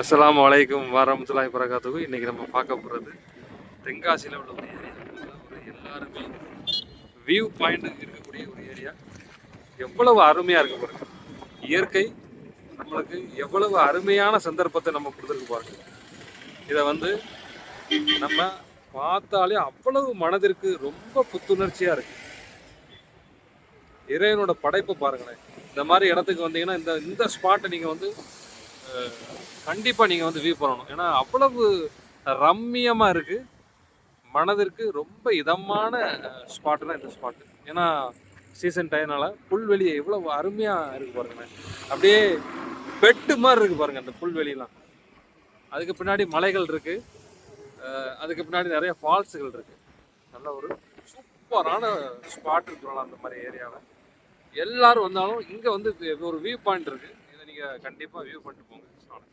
அஸ்லாம் அலைக்கும் வரமத்துலாய் பிரகாத்துக்கும் இன்னைக்கு நம்ம பார்க்க போகிறது தென்காசியில் உள்ள ஒரு ஏரியா ஒரு எல்லாருமே வியூ பாயிண்ட் இருக்கக்கூடிய ஒரு ஏரியா எவ்வளவு அருமையாக இருக்கு பாருங்க. இயற்கை நம்மளுக்கு எவ்வளவு அருமையான சந்தர்ப்பத்தை நம்ம கொடுத்துருக்கு பாருங்க. இதை வந்து நம்ம பார்த்தாலே அவ்வளவு மனதிற்கு ரொம்ப புத்துணர்ச்சியாக இருக்கு. இறைவனோட படைப்பை பாருங்களேன். இந்த மாதிரி இடத்துக்கு வந்தீங்கன்னா இந்த இந்த ஸ்பாட்டை நீங்கள் வந்து கண்டிப்பாக நீங்கள் வந்து வியூ பண்ணணும். ஏன்னா அவ்வளவு ரம்மியமாக இருக்குது மனதிற்கு ரொம்ப இதமான ஸ்பாட்டுனா இந்த ஸ்பாட்டு ஏன்னா சீசன் டைம்னால புல்வெளியை எவ்வளோ அருமையாக இருக்குது பாருங்களேன் அப்படியே பெட்டு மாதிரி இருக்குது பாருங்கள் அந்த புல்வெளியெலாம் அதுக்கு பின்னாடி மலைகள் இருக்குது அதுக்கு பின்னாடி நிறைய ஃபால்ஸுகள் இருக்குது நல்ல ஒரு சூப்பரான ஸ்பாட் இருக்குலாம் அந்த மாதிரி ஏரியாவில் எல்லாரும் வந்தாலும் இங்கே வந்து ஒரு வியூ பாயிண்ட் இருக்குது நீங்கள் கண்டிப்பாக வியூ பண்ணிட்டு போங்க.